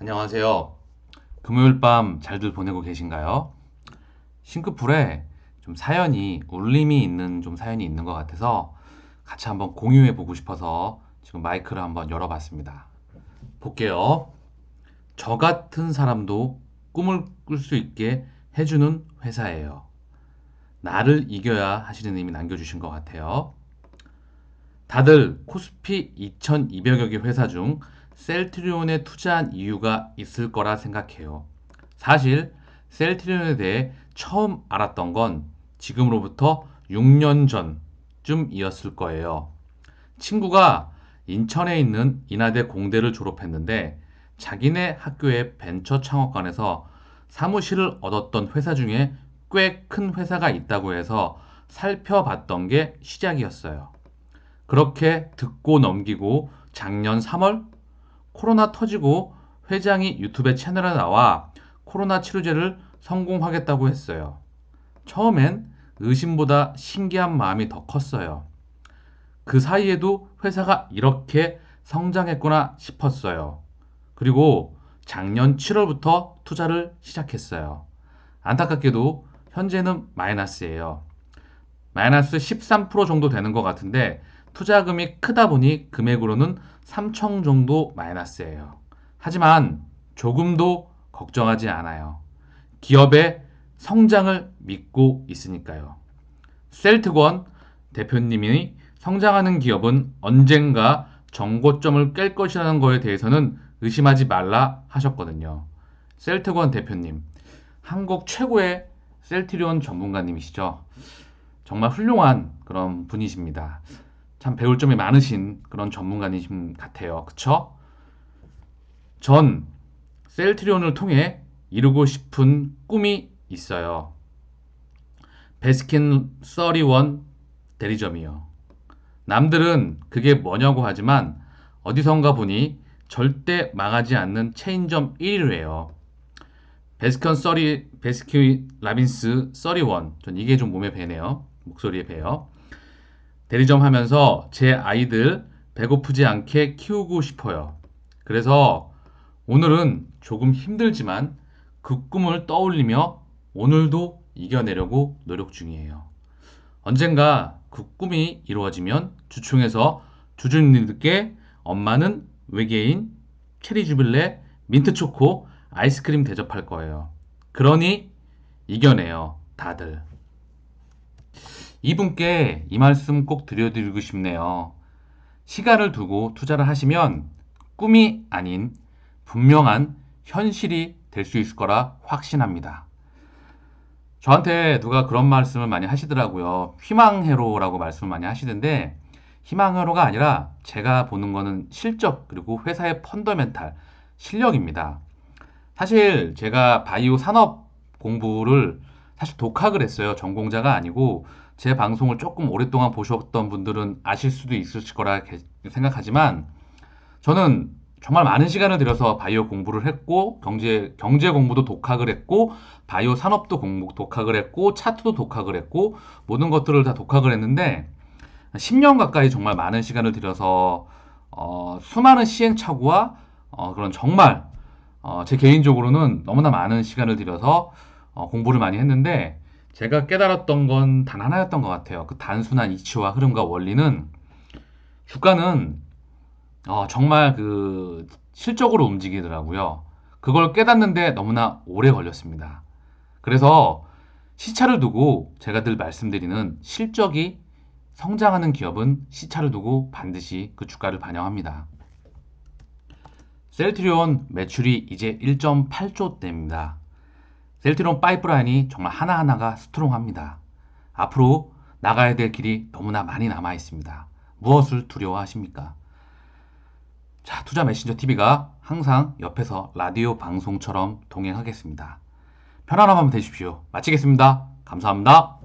안녕하세요. 금요일 밤 잘들 보내고 계신가요? 싱크풀에 좀 사연이 울림이 있는 좀 사연이 있는 것 같아서 같이 한번 공유해 보고 싶어서 지금 마이크를 한번 열어봤습니다. 볼게요. 저 같은 사람도 꿈을 꿀 수 있게 해주는 회사예요. 나를 이겨야 하시는 님이 남겨주신 것 같아요. 다들 코스피 2200여 개 회사 중 셀트리온에 투자한 이유가 있을 거라 생각해요. 사실 셀트리온에 대해 처음 알았던 건 지금으로부터 6년 전쯤이었을 거예요. 친구가 인천에 있는 인하대 공대를 졸업했는데 자기네 학교의 벤처 창업관에서 사무실을 얻었던 회사 중에 꽤 큰 회사가 있다고 해서 살펴봤던 게 시작이었어요. 그렇게 듣고 넘기고 작년 3월 코로나 터지고 회장이 유튜브 채널에 나와 코로나 치료제를 성공하겠다고 했어요. 처음엔 의심보다 신기한 마음이 더 컸어요. 그 사이에도 회사가 이렇게 성장했구나 싶었어요. 그리고 작년 7월부터 투자를 시작했어요. 안타깝게도 현재는 마이너스예요. 마이너스 13% 정도 되는 것 같은데 투자금이 크다 보니 금액으로는 3천 정도 마이너스예요. 하지만 조금도 걱정하지 않아요. 기업의 성장을 믿고 있으니까요. 셀트권 대표님이 성장하는 기업은 언젠가 정고점을 깰 것이라는 거에 대해서는 의심하지 말라 하셨거든요. 셀트권 대표님, 한국 최고의 셀트리온 전문가님이시죠. 정말 훌륭한 그런 분이십니다. 참 배울 점이 많으신 그런 전문가님 같아요. 그쵸? 전 셀트리온을 통해 이루고 싶은 꿈이 있어요. 베스킨 31 대리점이요. 남들은 그게 뭐냐고 하지만 어디선가 보니 절대 망하지 않는 체인점 1위로 해요. 베스킨 30, 베스킨 라빈스 31. 전 이게 좀 몸에 배네요. 목소리에 배요. 대리점 하면서 제 아이들 배고프지 않게 키우고 싶어요. 그래서 오늘은 조금 힘들지만 그 꿈을 떠올리며 오늘도 이겨내려고 노력 중이에요. 언젠가 그 꿈이 이루어지면 주총에서 주주님들께 엄마는 외계인, 체리 주빌레, 민트 초코, 아이스크림 대접할 거예요. 그러니 이겨내요, 다들. 이분께 이 말씀 꼭 드려드리고 싶네요. 시간을 두고 투자를 하시면 꿈이 아닌 분명한 현실이 될 수 있을 거라 확신합니다. 저한테 누가 그런 말씀을 많이 하시더라고요. 희망회로라고 말씀을 많이 하시는데 희망회로가 아니라 제가 보는 거는 실적 그리고 회사의 펀더멘탈 실력입니다. 사실 제가 바이오 산업 공부를 사실 독학을 했어요. 전공자가 아니고 제 방송을 조금 오랫동안 보셨던 분들은 아실 수도 있을 거라 생각하지만 저는 정말 많은 시간을 들여서 바이오 공부를 했고 경제 경제 공부도 독학을 했고 바이오 산업도 공부 독학을 했고 차트도 독학을 했고 모든 것들을 다 독학을 했는데 10년 가까이 정말 많은 시간을 들여서 어, 수많은 시행착오와 어, 그런 정말 어, 제 개인적으로는 너무나 많은 시간을 들여서 어, 공부를 많이 했는데 제가 깨달았던 건 단 하나였던 것 같아요. 그 단순한 이치와 흐름과 원리는 주가는 어, 정말 그 실적으로 움직이더라고요. 그걸 깨닫는데 너무나 오래 걸렸습니다. 그래서 시차를 두고 제가 늘 말씀드리는 실적이 성장하는 기업은 시차를 두고 반드시 그 주가를 반영합니다. 셀트리온 매출이 이제 1.8조 대입니다. 셀트리온 파이프라인이 정말 하나하나가 스트롱합니다. 앞으로 나가야 될 길이 너무나 많이 남아 있습니다. 무엇을 두려워하십니까? 자, 투자 메신저 TV가 항상 옆에서 라디오 방송처럼 동행하겠습니다. 편안한 밤 되십시오. 마치겠습니다. 감사합니다.